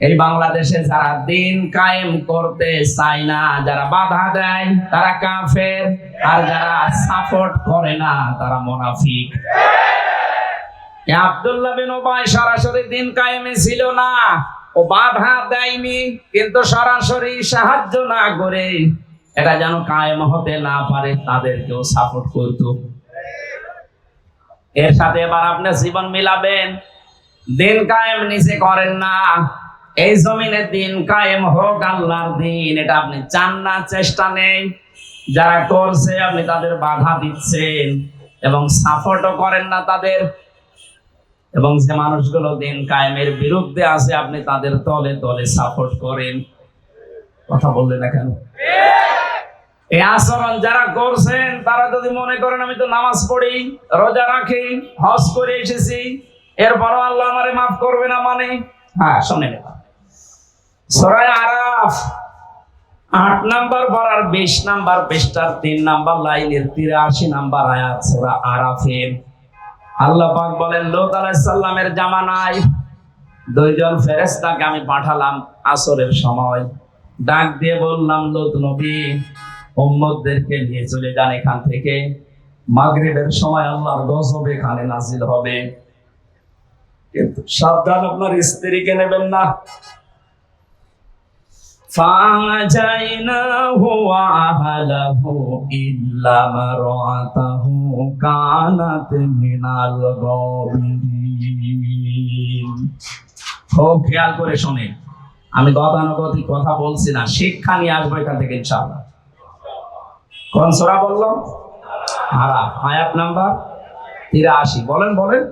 এই বাংলাদেশে যারা দিন কায়েম করতে চায় না, যারা বাধা দেয়, তারা কাফের, আর যারা সাপোর্ট করে না, তারা মোনাফিক। বিন ওবাই সরাসরি দিন কায়েমে ছিল না, ও বাধা দেয়নি, কিন্তু সরাসরি সাহায্য না করে এটা যেন কায়েম হতে না পারে, তাদেরকেও সাপোর্ট করতো। এর সাথে এবার আপনি জীবন মিলাবেন, দিন কায়েম নিচে করেন না এই জমিনে দিন কায়েম হোক আল্লাহর দিন, এটা আপনি চান না, চেষ্টা নেই। যারা করছে, আপনি তাদের বাধা দিচ্ছেন এবং সাপোর্টও করেন না তাদের। এবং যে মানুষগুলো দিন কায়েমের বিরুদ্ধে আছে, আপনি তাদের তলে তলে সাপোর্ট করেন। কথা বললেন না কেন? এই আচরণ যারা করছেন, তারা যদি মনে করেন, আমি তো নামাজ পড়ি, রোজা রাখি, হজ করে এসেছি, এরপরও আল্লাহ আমারে মাফ করবে না মানে? হ্যাঁ শোনেন এবার। সূরা আরাফ, আট নাম্বার বিশ নাম্বার তিন নাম্বার লাইনের তিরাশি নাম্বার আয়াত আরাফের। আল্লাহ পাক বলেন সালামের জামানায় দুইজন ফেরেশতাকে আমি পাঠালাম আসরের সময়। ডাক দিয়ে বললাম লোক নবী, উম্মতদেরকে নিয়ে চলে যান এখান থেকে। মাগরিবের সময় আল্লাহর গজব এখানে নাজিল হবে। কিন্তু সাবধান, আপনার স্ত্রীকে নেবেন না। فَعَجَيْنَاهُ وَأَهْلَهُ إِلَّا امْرَأَتَهُ كَانَتْ مِنَ الْغَابِرِينَ খুব খেয়াল করে শোনেন আমি গতানুগতিক কথা বলছি না শিক্ষা নিয়ে আসবো এখান থেকে ইনশাআল্লাহ কোন সূরা বললাম আরাফ আয়াত নাম্বার তিরাশি বলেন বলেন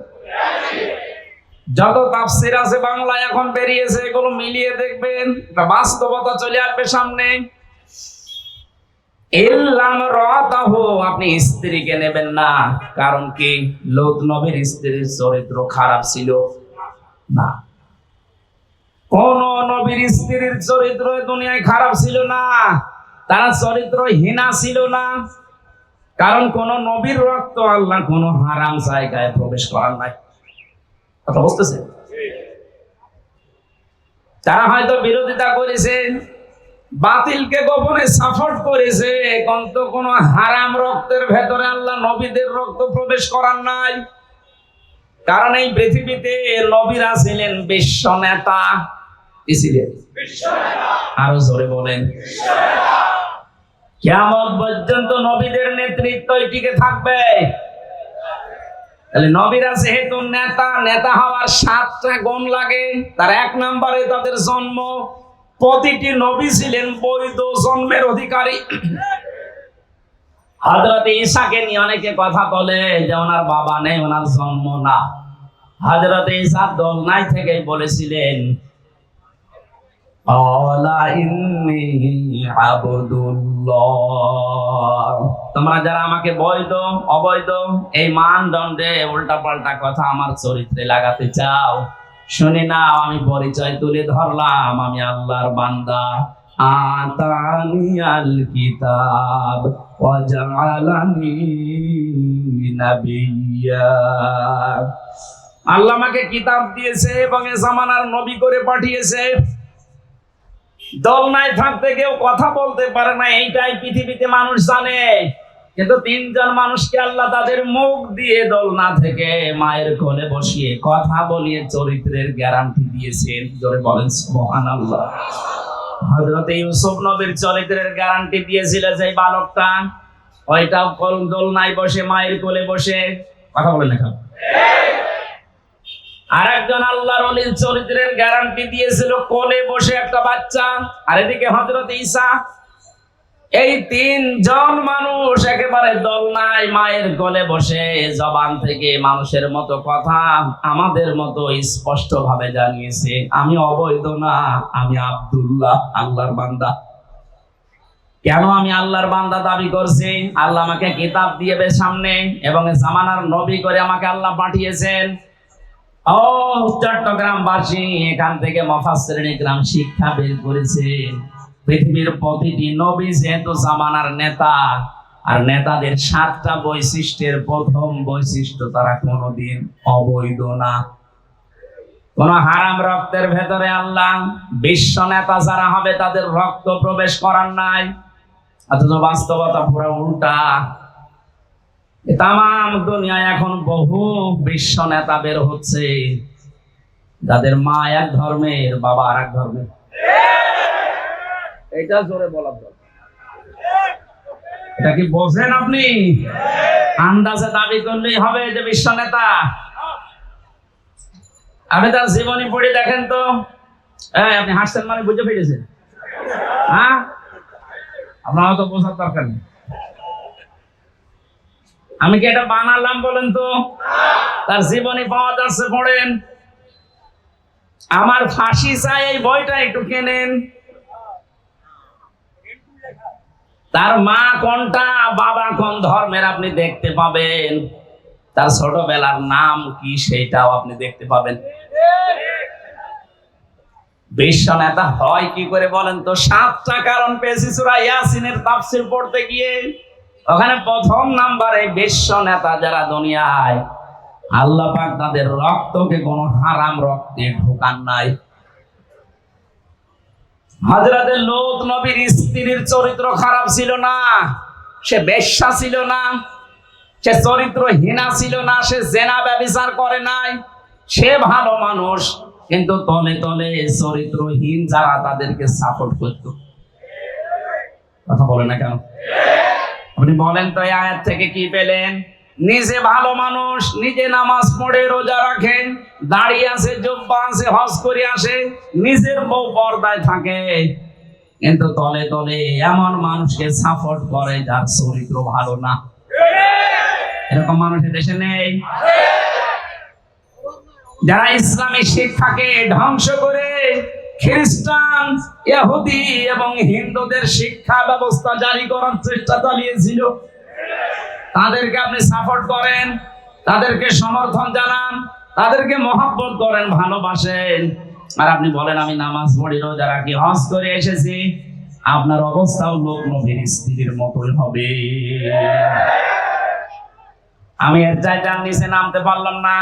যত তাফসির আছে বাংলায় এখন বেরিয়েছে, এগুলো মিলিয়ে দেখবেন। বাস্তবতা চলে আসবে সামনে। ইল্লাম রাতাহু, আপনি স্ত্রীকে নেবেন না। কারণ কি? লোক নবীর স্ত্রীর চরিত্র খারাপ ছিল। না। কোন নবীর স্ত্রীর চরিত্র দুনিয়ায় খারাপ ছিল না। তারা চরিত্র হীনা ছিল না। কারণ কোন নবীর রক্ত আল্লাহ কোন হারাম জায়গায় প্রবেশ করার নাই। কথা বুঝতেছে তারা হয়তো বিরোধিতা করেছে বাতিলকে গোপনে সাপোর্ট করেছে কিন্তু কোন হারাম রক্তের ভেতরে আল্লাহ নবীদের রক্ত প্রবেশ করার নাই। কারণ এই পৃথিবীতে নবীরা ছিলেন বিশ্ব নেতা। ছিলেন? আরও জোরে বলেন। কেমন পর্যন্ত নবীদের নেতৃত্ব টিকে থাকবে। তাহলে নবীরা যেহেতু নেতা নেতা হওয়ার সাতটা গুণ লাগে। তার এক নম্বরে তাদের জন্ম। প্রতিটি নবী ছিলেন বৈধ জন্মের অধিকারী। হাজরত ঈশাকে নিয়ে অনেকে কথা বলে যে ওনার বাবা নেই, ওনার জন্ম না। হজরত ঈসা দোলনাই থেকে বলেছিলেন অলা ইন্নী আবদুল্লাহ তোমরা যারা আমাকে বৈধ, অবৈধ, এই মানদণ্ডে উল্টা পাল্টা কথা আমার চরিত্রে লাগাতে চাও, শুনে নাও, আমি পরিচয় তুলে ধরলাম, আমি আল্লাহর বান্দা। আতানি আল কিতাব ওয়াজআলানি নাবিয়্যা আল্লাহ আমাকে কিতাব দিয়েছে এবং এ জামানার নবী করে পাঠিয়েছে। দলনায় থাকতে কেউ কথা বলতে পারে না, এইটাই পৃথিবীতে মানুষ জানে। কিন্তু তিনজন মানুষকে আল্লাহ তাদের মুখ দিয়ে দোলনা থেকে মায়ের কোলে বসিয়ে কথা বলিয়ে চরিত্রের গ্যারান্টি দিয়েছেন। জোরে বলেন মহান আল্লাহ হজরত ইউসুফ নবীর চরিত্রের গ্যারান্টি দিয়েছিল যে বালকটা, ওইটাও কল দোলনায় বসে, মায়ের কোলে বসে। কথা বলেন এখন আর একজন আল্লাহর অলির চরিত্রের গ্যারান্টি দিয়েছিল, কোলে বসে একটা বাচ্চা। আর এদিকে হজরত ঈসা, এই তিনজন মানুষ একেবারে দোলনায় মায়ের কোলে বসে জবান থেকে মানুষের মতো কথা আমাদের মতো স্পষ্ট ভাবে জানিয়েছে, আমি অবৈধ না, আমি আব্দুল্লাহ, আল্লাহর বান্দা। কেন আমি আল্লাহর বান্দা দাবি করছি? আল্লাহ আমাকে কিতাব দিয়েবে সামনে, এবং জামানার নবী করে আমাকে আল্লাহ পাঠিয়েছেন। ও চট্টগ্রামবাসী এখান থেকে মফাসরিন গ্রাম শিক্ষা বের করেছে। পৃথিবীর প্রতিটি নবী যেহেতু জামানার নেতা, আর নেতাদের সাতটা বৈশিষ্ট্যের প্রথম বৈশিষ্ট্য তারা কোনোদিন অবৈধ না। কোন হারাম রক্তের ভেতরে আল্লাহ বিশ্ব নেতা যারা হবে তাদের রক্ত প্রবেশ করার নাই। অথচ বাস্তবতা পুরো উল্টা। তাম দুনিয়ায় এখন বহু বিশ্ব নেতা বের হচ্ছে। যাদের মা এক ধর্মের, বাবা আর এক ধর্মের। এটা জোরে বলা দরকার। এটা কি বোঝেন আপনি? আন্দাজে দাবি করলেই হবে যে বিশ্ব নেতা। আপনি তার জীবনী পড়ে দেখেন তো। আপনি হাসছেন মানে বুঝে ফেলেছেন। হ্যাঁ? আপনার তো বোঝার দরকার নেই। আমি কি এটা বানালাম বলেন তো? তার জীবনী পাওয়া যাচ্ছে, পড়েন। আমার ফাঁসি চাই, এই বইটা একটু কেনেন। তার মা কোনটা, বাবা কোন ধর্মের আপনি দেখতে পাবেন? তার ছোটবেলার নাম কি সেটাও আপনি দেখতে পাবেন। বিশ্ব নেতা হয় কি করে বলেন তো? সাতটা কারণ পেয়েছি সুরা ইয়াসিনের তাফসির পড়তে গিয়ে। ওখানে প্রথম নাম্বারে বিশ্ব নেতা যারা দুনিয়ায়, আল্লাহ পাক তাদের রক্তকে কোন হারাম রক্তে ঢোকান নাই। হাজরাতে লোত নবীর স্ত্রীর চরিত্র খারাপ ছিল না, সে বেশ্যা ছিল না, সে চরিত্রহীনা ছিল না, সে জেনা ব্যবিচার করে নাই, সে ভালো মানুষ, কিন্তু তলে তলে চরিত্রহীন যারা তাদেরকে সাপোর্ট করত। কথা বলে না কেন? আপনি বলেন তো আয়াত থেকে কি পেলেন? নিজে ভালো মানুষ, নিজে নামাজ পড়ে, রোজা রাখে, দাঁড়িয়ে আছে জব্বা আছে হজ করে আসে, নিজের বউ পর্দায় থাকে। কিন্তু তলে তলে এমন মানুষকে সাপোর্ট করে যার চরিত্র ভালো না। এরকম মানুষের দেশে নেই? যারা ইসলামী শিক্ষাকে ধ্বংস করে খ্রিস্টান, ইহুদি এবং হিন্দুদের শিক্ষা ব্যবস্থা জারি করার চেষ্টা চালিয়েছিল। তাদেরকে আপনি সাপোর্ট করেন, তাদেরকে সমর্থন জানান, তাদেরকে মহাব্বত করেন, ভালোবাসেন। আর আপনি বলেন, আমি নামাজ পড়ি, রোজা রাখি, হজ করে এসেছি। আপনার অবস্থাও লোক নবীর স্ত্রীর মতোই হবে। আমি এর চাইতে নিচে নামতে পারলাম না।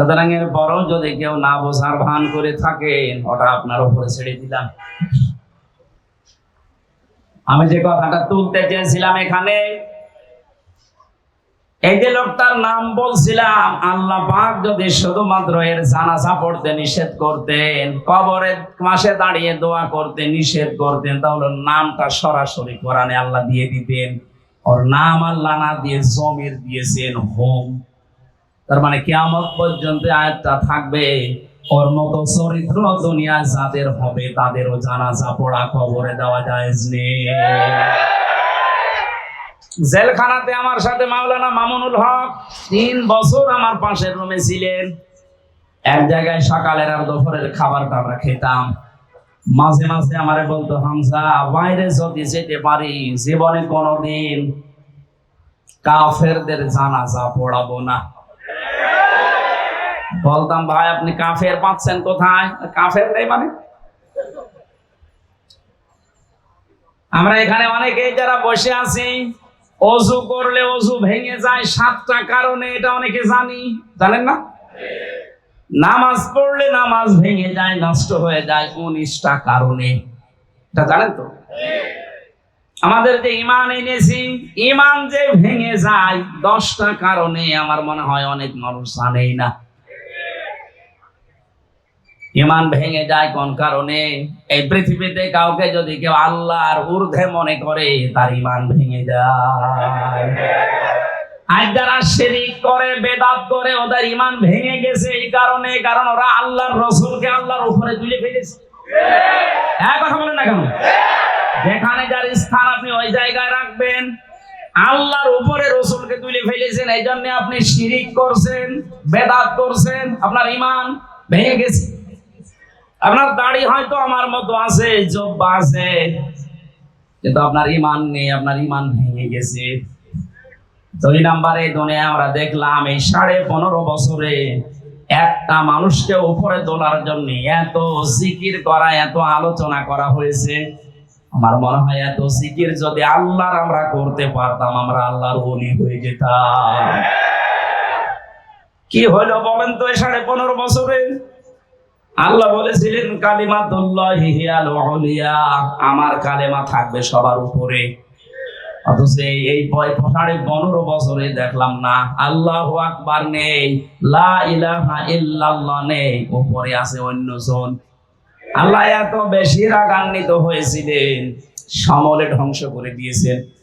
সুতরাং এর পরও যদি কেউ না বোঝার ভান করে থাকেন, ওটা আপনার উপরে ছেড়ে দিলাম। আমি যে কথাটা তুলতে চেয়েছিলাম এখানে, এই যে লোকটার নাম বলছিলাম, আল্লাহ পাক যদি শুধুমাত্র এর জানাজা পড়তে নিষেধ করতেন, কবরের মাসে দাঁড়িয়ে দোয়া করতে নিষেধ করতেন, তাহলে নামটা সরাসরি কোরআনে আল্লাহ দিয়ে দিতেন। ওর নাম আল্লাহ না দিয়ে জমির দিয়েছেন, হোম। তার মানে কেয়ামত পর্যন্ত আয়াতটা থাকবে। ওর মতো চরিত্র দুনিয়া যাদের হবে, তাদেরও জানাজা পড়া, কবরে দেওয়া যায় জেলখানাতে আমার সাথে মাওলানা মামুনুল হক তিন বছর আমার পাশের রুমে ছিলেন। এক জায়গায় সকালের আর দুপুরের খাবারটা আমরা খেতাম। মাঝে মাঝে আমারে বলতো, হামজা, বাইরে যদি যেতে পারি, জীবনে কোনোদিন কাফেরদের জানাজা পড়াবো না। বলতাম, ভাই, আপনি কাফের পাচ্ছেন কোথায়? কাফের নেই মানে? আমরা এখানে অনেকেই যারা বসে আছি, অজু করলে অজু ভেঙে যায় সাতটা কারণে, এটা অনেকে জানি, জানেন না? নামাজ পড়লে নামাজ ভেঙে যায়, নষ্ট হয়ে যায় উনিশটা কারণে। এটা জানেন তো? আমাদের যে ইমান এনেছি ইমান যে ভেঙে যায়, দশটা কারণে আমার মনে হয় অনেক মানুষ জানেই না। ইমান ভেঙে যায় কোন কারণে? এই পৃথিবীতে কাউকে যদি কেউ আল্লাহর ঊর্ধ্বে মনে করে, তার ইমান ভেঙে যায়। আর যারা শিরিক করে, বেদাত করে, ওদের ইমান ভেঙে গেছে এই কারণে, কারণ ওরা আল্লাহর রসুলকে আল্লাহর উপরে তুলে ফেলেছে। হ্যাঁ কথা বলেন না কেন? যেখানে যার স্থান আপনি ওই জায়গায় রাখবেন, আল্লাহর উপরে রসুলকে তুলে ফেলেছেন এই জন্য আপনি শিরিক করছেন, বেদাত করছেন, আপনার ইমান ভেঙে গেছে। আপনার দাড়ি হয়তো আমার মতো আছে, জব্বা আছে, কিন্তু আপনার ইমান নেই, আপনার ইমান ভেঙে গেছে। দুই নাম্বারে দুনিয়া আমরা দেখলাম, এই সাড়ে পনেরো বছরে একটা মানুষকে উপরে তোলার জন্য এত জিকির করা, এত আলোচনা করা হয়েছে। আমার মনে হয় এত জিকির যদি আল্লাহর আমরা করতে পারতাম, আমরা আল্লাহর বলি হয়ে যেতাম। কি হলো বলেন তো সাড়ে পনেরো বছরে? আল্লাহ বলেছিলেন, কালিমাতুল্লাহি হিয়াল আমার কালেমা থাকবে সবার উপরে। এই- পনেরো বছরে দেখলাম না, আল্লাহ আকবার নেই, লা ইলাহা ইল্লাল্লাহ নেই, উপরে আছে অন্য জন আল্লাহ এত বেশি রাগান্বিত হয়েছিলেন, সমলে ধ্বংস করে দিয়েছেন।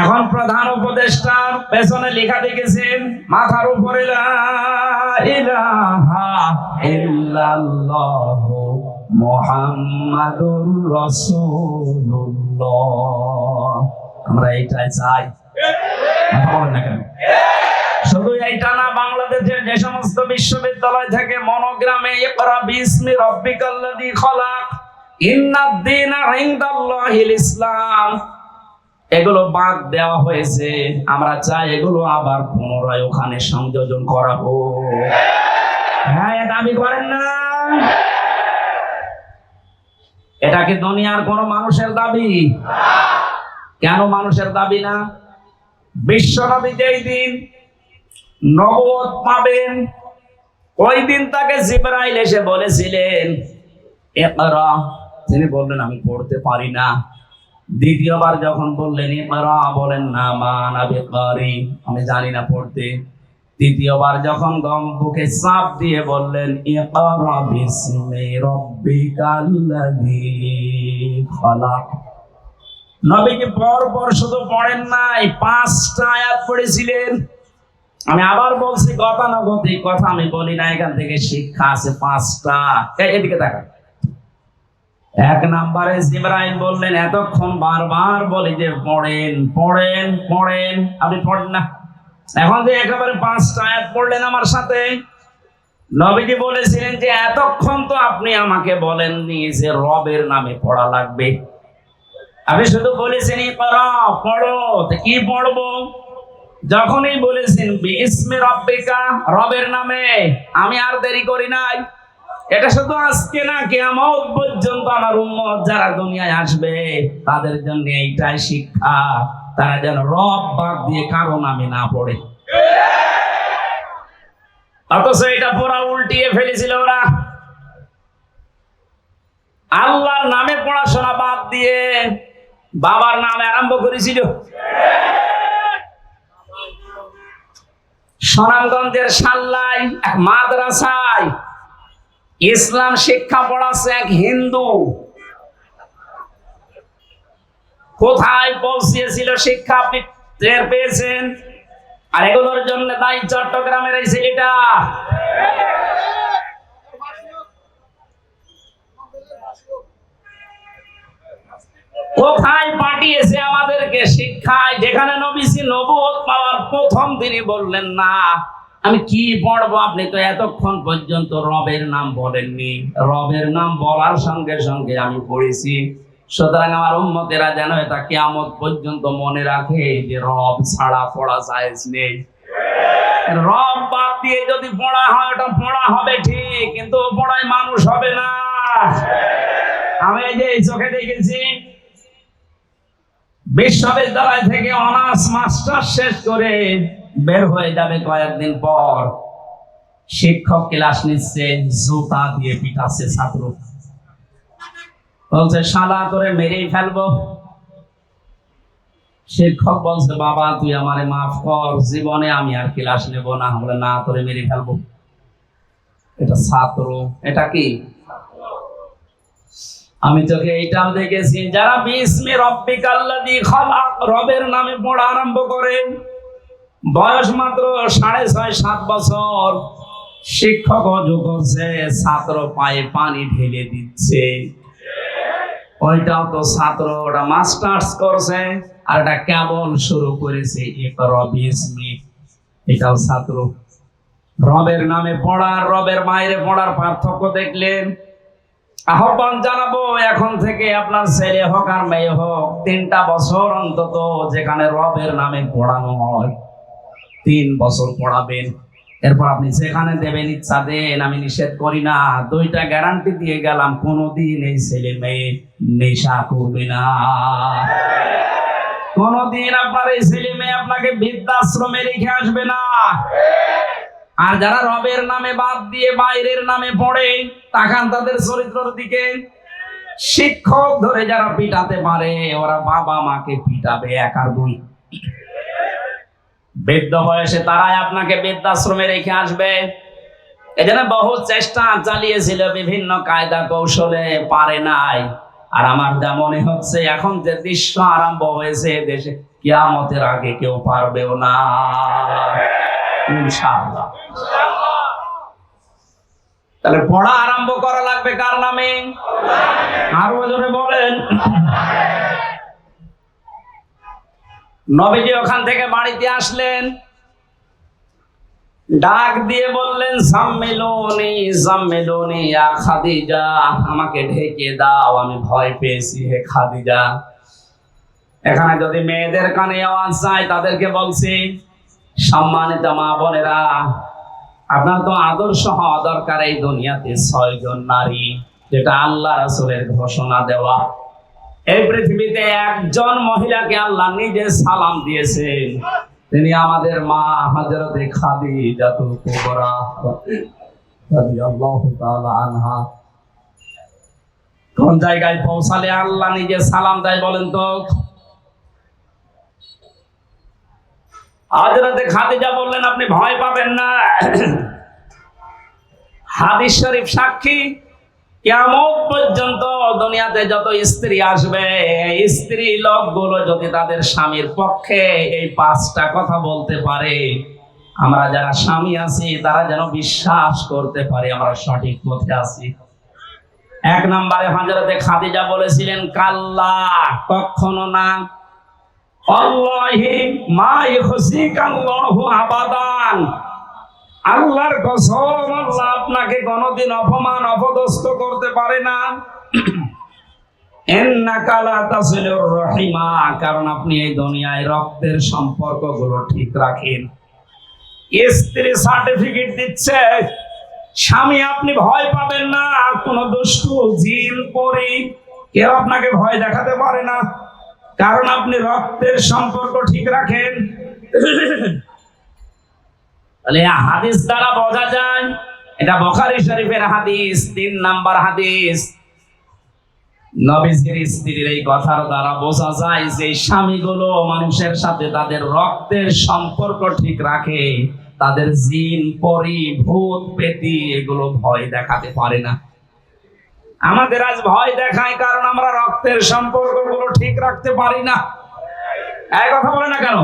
এখন প্রধান উপদেষ্টার পেছনে লেখা দেখেছেন, মাথার উপরে মুহাম্মাদুর রাসূলুল্লাহ। আমরা এইটাই চাই? শুধু এইটা না, বাংলাদেশের যে সমস্ত বিশ্ববিদ্যালয় থেকে মনোগ্রামে ইকরা বিসমি রব্বিকাল্লাযী খলাক ইন্নাদ দীনা ইসলাম। এগুলো বাদ দেওয়া হয়েছে। আমরা চাই এগুলো আবার পুনরায় ওখানে সংযোজন করা হোক হ্যাঁ দাবি করেন না। এটা কি দুনিয়ার কোন মানুষের দাবি? কেন মানুষের দাবি না? বিশ্বনবী যেই দিন নবদ পাবেন, ওই দিন তাকে জিবরাইল এসে বলেছিলেন তিনি বললেন, আমি পড়তে পারি না। দ্বিতীয়বার যখন বললেন, ইকরা বলেন, না, মা নাবি কারি আমি জানি না পড়তে। তৃতীয়বার যখন গম বুকে দিয়ে বললেন, ইকরা বিসমি রব্বিকাল্লাযী খলাক পর পর শুধু পড়েন নাই, পাঁচটা আয়াত পড়েছিলেন। আমি আবার বলছি, গতানুগতিক কথা আমি বলি না, এখান থেকে শিক্ষা আছে পাঁচটা। এদিকে দেখা এক নাম্বারে জিব্রাইল বললেন, এতক্ষণ বারবার বলি যে, পড়েন পড়েন পড়েন। আপনি পড়েন না। এখন যে একেবারে পাঁচটা আয়াত পড়লেন আমার সাথে, নবীজি বলেছিলেন যে, এতক্ষণ তো আপনি আমাকে বলেননি যে, রবের নামে পড়া লাগবে। আমি শুধু বলেছেন, পড়ো পড়ো। কি পড়ব? যখনই বলেছেন বিস্মে রব্বিকা, রবের নামে, আমি আর দেরি করি নাই। এটা শুধু আজকে না কেমন পর্যন্ত আমার উম্মত যারা দুনিয়ায় আসবে, তাদের জন্য এইটাই শিক্ষা, তারা যেন রব বাদ দিয়ে কারও নামে না পড়ে। অথচ এটা পুরা উল্টিয়ে ফেলেছিল ওরা। আল্লাহর নামে পড়াশোনা বাদ দিয়ে বাবার নামে আরম্ভ করেছিল। সুনামগঞ্জের এক মাদ্রাসায় ইসলাম শিক্ষা পড়াচ্ছে এক হিন্দু। কোথায় পৌঁছিয়েছিল শিক্ষা আপনি টের পেয়েছেন? আর এগুলোর জন্য দায়ী চট্টগ্রামের এই ছেলেটা কোথায় পাঠিয়েছে আমাদেরকে শিক্ষায়? যেখানে নবীজি নবুয়ত পাওয়ার প্রথম তিনি বললেন, না আমি কি পড়ব আপনি তো এতক্ষণ পর্যন্ত রবের নাম বলেননি। রবের নাম বলার সঙ্গে সঙ্গে আমি পড়েছি। সুতরাং আমার উম্মতেরা যেন এটা কিয়ামত পর্যন্ত মনে রাখে যে রব ছাড়া পড়া যায় নেই। রব বাদ দিয়ে যদি পড়া হয়, ওটা পড়া হবে ঠিক, কিন্তু পড়ায় মানুষ হবে না। আমি যে চোখে দেখেছি বিশ্ববিদ্যালয় থেকে অনার্স মাস্টার শেষ করে বের হয়ে যাবে কয়েকদিন পর। শিক্ষক ক্লাস নিচ্ছে, জুতা দিয়ে পিটাচ্ছে ছাত্র। বলছে সাদা করে মেরেই ফেলব। শিক্ষক বলছে, বাবা, তুই আমারে মাফ কর, জীবনে আমি আর ক্লাস নেব না। বলে না, তোরে মেরে ফেলব। এটা ছাত্র, এটা কি? আমি তোকে এইটাও দেখেছি, যারা বিস্মে রব্বিকাল্লাযী খালাক, রবের নামে পড়া আরম্ভ করে বয়স মাত্র সাড়ে ছয়, সাত বছর। শিক্ষক অজু করছে ছাত্র পায়ে পানি ঢেলে দিচ্ছে। ওইটাও তো ছাত্র, ওটা মাস্টার্স করছে, আর এটা কেবল শুরু করেছে এটাও ছাত্র। রবের নামে পড়ার রবের বাইরে পড়ার পার্থক্য দেখলেন। আহ্বান জানাব এখন থেকে আপনার ছেলে হোক আর মেয়ে হোক, তিনটা বছর অন্তত যেখানে রবের নামে পড়ানো হয়। তিন বছর পড়াবেন। এরপর আপনি যেখানে দেবেন, ইচ্ছা দেন, আমি নিষেধ করি না। দুইটা গ্যারান্টি দিয়ে গেলাম, কোনোদিন এই ছেলে মেয়ে নেশা করবে না। কোনোদিন আপনার এই ছেলে মেয়ে আপনাকে বৃদ্ধাশ্রমে রেখে আসবে না। আর যারা রবের নামে বাদ দিয়ে বাইরের নামে পড়ে, তাকান তাদের চরিত্রের দিকে। শিক্ষক ধরে যারা পিটাতে পারে, ওরা বাবা মাকে পিটাবে এক আর দুই। বৃদ্ধ বয়সে তারাই আপনাকে বৃদ্ধাশ্রমে রেখে আসবে। এজন্য বহু চেষ্টা চালিয়েছিল, বিভিন্ন কায়দা কৌশলে পারে নাই। আর আমার যা মনে হচ্ছে, এখন যে দৃশ্য আরম্ভ হয়েছে দেশে, কিয়ামতের আগে কেউ পারবেও না। তাহলে পড়া আরম্ভ করা লাগবে কার নামে? আরও জনে বলেন। নবীজি ওখান থেকে বাড়িতে আসলেন। ডাক দিয়ে বললেন, সাম্মেলনি সাম্মেলনি, ইয়া খাদিজা, আমাকে ঢেকে দাও, আমি ভয় পেয়েছি হে খাদিজা। এখানে যদি মেয়েদের কানে আওয়াজ যায় তাদেরকে বলছি, সম্মানিত মা বোনেরা, আপনার তো আদর্শ হওয়া দরকার এই দুনিয়াতে ছয়জন নারী, যেটা আল্লাহ রাসূলের ঘোষণা দেওয়া। এই পৃথিবীতে একজন মহিলাকে আল্লাহ নিজে সালাম দিয়েছেন। তিনি আমাদের মা হযরতে খাদিজাতুল কুবরা রাদিয়াল্লাহু তাআলা আনহা। কোন জায়গায় পৌঁছালে আল্লাহ নিজে সালাম দেয় বলেন তো? হযরতে খাদিজা বললেন, আপনি ভয় পাবেন না। হাদিস শরীফ সাক্ষী কেমন পর্যন্ত দুনিয়াতে যত স্ত্রী আসবে, স্ত্রী লোকগুলো যদি তাদের স্বামীর পক্ষে এই পাঁচটা কথা বলতে পারে, আমরা যারা স্বামী আছি, তারা যেন বিশ্বাস করতে পারে আমরা সঠিক পথে আছি। এক নম্বরে হাজরতে খাদিজা বলেছিলেন, কাল্লা, কখনো না। আল্লাহি মা ইখসিকাল্লাহু আবাদান। আল্লাহর কসম আল্লাহ আপনাকে কোনদিন অপমান, অপদস্থ করতে পারে না। রহিমা, কারণ আপনি এই দুনিয়ায় রক্তের সম্পর্কগুলো ঠিক রাখেন। স্ত্রী সার্টিফিকেট দিচ্ছে, স্বামী আপনি ভয় পাবেন না, আর কোন দুষ্টু, জিন, পরি, কেউ আপনাকে ভয় দেখাতে পারে না। কারণ আপনি রক্তের সম্পর্ক ঠিক রাখেন। তাহলে হাদিস দ্বারা বোঝা যায়, এটা বখারি শরীফের হাদিস, তিন নাম্বার হাদিস। নবীজির স্ত্রীর এই কথার দ্বারা বোঝা যায় যে স্বামীগুলো মানুষের সাথে তাদের রক্তের সম্পর্ক ঠিক রাখে, তাদের জিন, পরি, ভূত পেতি এগুলো ভয় দেখাতে পারে না। আমাদের আজ ভয় দেখায় কারণ আমরা রক্তের সম্পর্কগুলো ঠিক রাখতে পারি না। এই কথা বলে না কেন?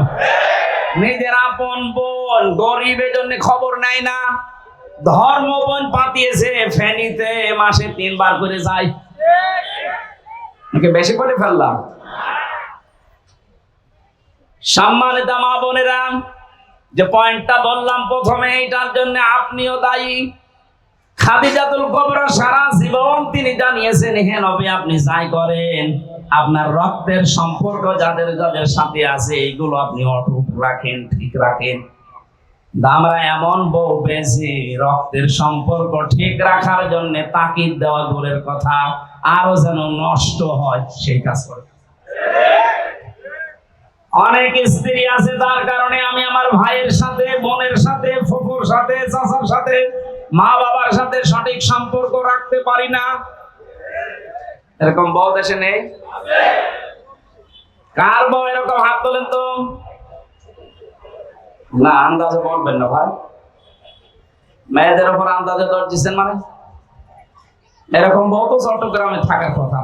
নিজের আপন বোন, গরিবের জন্য খবর নেয় না। ধর্ম বোন পাতিয়েছে, ফেনীতে মাসে তিনবার করে যায়। বেশি করে ফেললাম। সম্মানিত মা বোনেরা, যে পয়েন্টটা বললাম প্রথমে, এটার জন্য আপনিও দায়ী। খাদিজাতুল কবরা সারা জীবন তিনি জানিয়েছেন, হে নবী, আপনি যাই করেন, আপনার রক্তের সম্পর্ক যাদের যাদের সাথে আছে এইগুলো আপনি অটুট রাখেন, ঠিক রাখেন। আমরা এমন বউ পেয়েছি রক্তের সম্পর্ক ঠিক রাখার জন্য তাকিদ দেওয়া দূরের কথা, আরও যেন নষ্ট হয় সেই কাজ করে। অনেক স্ত্রী আছে, তার কারণে আমি আমার ভাইয়ের সাথে, বোনের সাথে, ফুফুর সাথে, চাচার সাথে, মা বাবার সাথে সঠিক সম্পর্ক রাখতে পারি না। এরকম বউ দেশে নেই? কার বউ এরকম? হাত তোলেন তো। না, আন্দাজে বলবেন না ভাই। মেয়েদের উপর আন্দাজে দর মানে? এরকম বহু তো চট্টগ্রামে থাকার কথা।